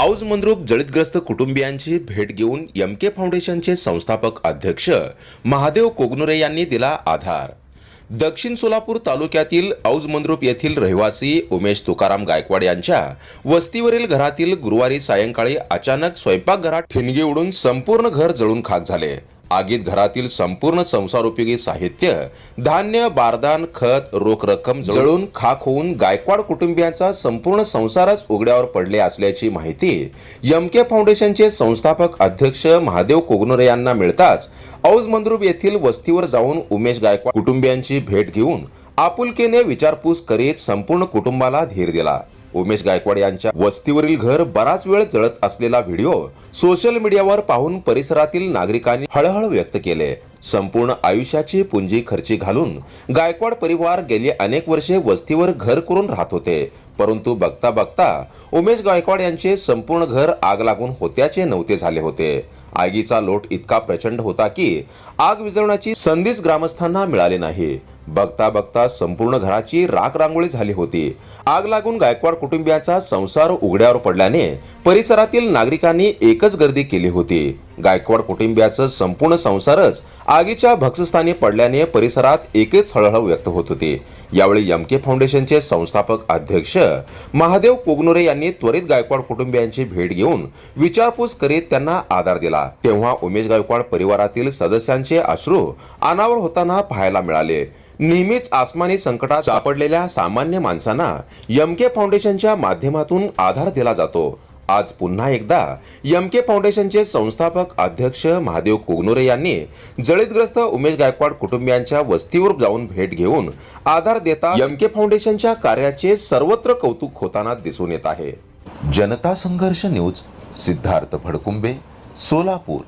औज मंद्रुप जळीतग्रस्त कुटुंबियांची भेट घेऊन एम के फाउंडेशनचे संस्थापक अध्यक्ष महादेव कोगनुरे यांनी दिला आधार. दक्षिण सोलापूर तालुक्यातील औज मंद्रुप येथील रहिवासी उमेश तुकाराम गायकवाड यांच्या वस्तीवरील घरातील गुरुवारी सायंकाळी अचानक स्वयंपाकघरात ठिणगी उडून संपूर्ण घर जळून खाक झाले. आगीत घरातील संपूर्ण संसारोपयोगी साहित्य धान्य बारदान खत रोख रक्कम जळून खाक होऊन गायकवाड कुटुंबियांचा संपूर्ण संसारच उघड्यावर पडले असल्याची माहिती यमके फाउंडेशनचे संस्थापक अध्यक्ष महादेव कोगनुरे यांना मिळताच औज मंद्रुप येथील वस्तीवर जाऊन उमेश गायकवाड कुटुंबियांची भेट घेऊन आपुलकीने विचारपूस करीत संपूर्ण कुटुंबाला धीर दिला. उमेश गायकवाड यांच्या वस्तीवरील घर बराच वेळ जळत असलेला व्हिडिओ सोशल मीडियावर पाहून परिसरातील नागरिकांनी हळहळ व्यक्त केले. संपूर्ण आयुष्याची पुंजी खर्ची घालून गायकवाड परिवार गेली अनेक वर्षे वस्तीवर घर करून राहत होते. परंतु बघता बघता उमेश गायकवाड यांचे संपूर्ण घर आग लागून होत्याचे नव्हते झाले होते. आगीचा लोट इतका प्रचंड होता की आग विझवण्याची संधीच ग्रामस्थांना मिळाली नाही. बघता बघता संपूर्ण घराची राख रांगोळी झाली होती. आग लागून गायकवाड कुटुंबियांचा संसार उघड्यावर पडल्याने परिसरातील नागरिकांनी एकच गर्दी केली होती. गायकवाड कुटुंबियाचं संपूर्ण संसारच आगीच्या भक्षस्थानी पडल्याने परिसरात एकच हळहळ व्यक्त होत होती. यावेळी एम के फाउंडेशनचे संस्थापक अध्यक्ष महादेव कोगनोरे यांनी त्वरित गायकवाड कुटुंबियांची भेट घेऊन विचारपूस करीत त्यांना आधार दिला. तेव्हा उमेश गायकवाड परिवारातील सदस्यांचे अश्रू अनावर होताना पाहायला मिळाले. नेहमीच आसमानी संकटात सापडलेल्या सामान्य माणसांना एम के फाउंडेशनच्या माध्यमातून आधार दिला जातो. आज पुन्हा एकदा एम के फाउंडेशनचे संस्थापक अध्यक्ष महादेव कोगनोरे यांनी जळीतग्रस्त उमेश गायकवाड कुटुंबियांच्या वस्तीवर जाऊन भेट घेऊन आधार देता एम के फाउंडेशनच्या कार्याचे सर्वत्र कौतुक होताना दिसून येत आहे. जनता संघर्ष न्यूज सिद्धार्थ भडकुंबे सोलापूर.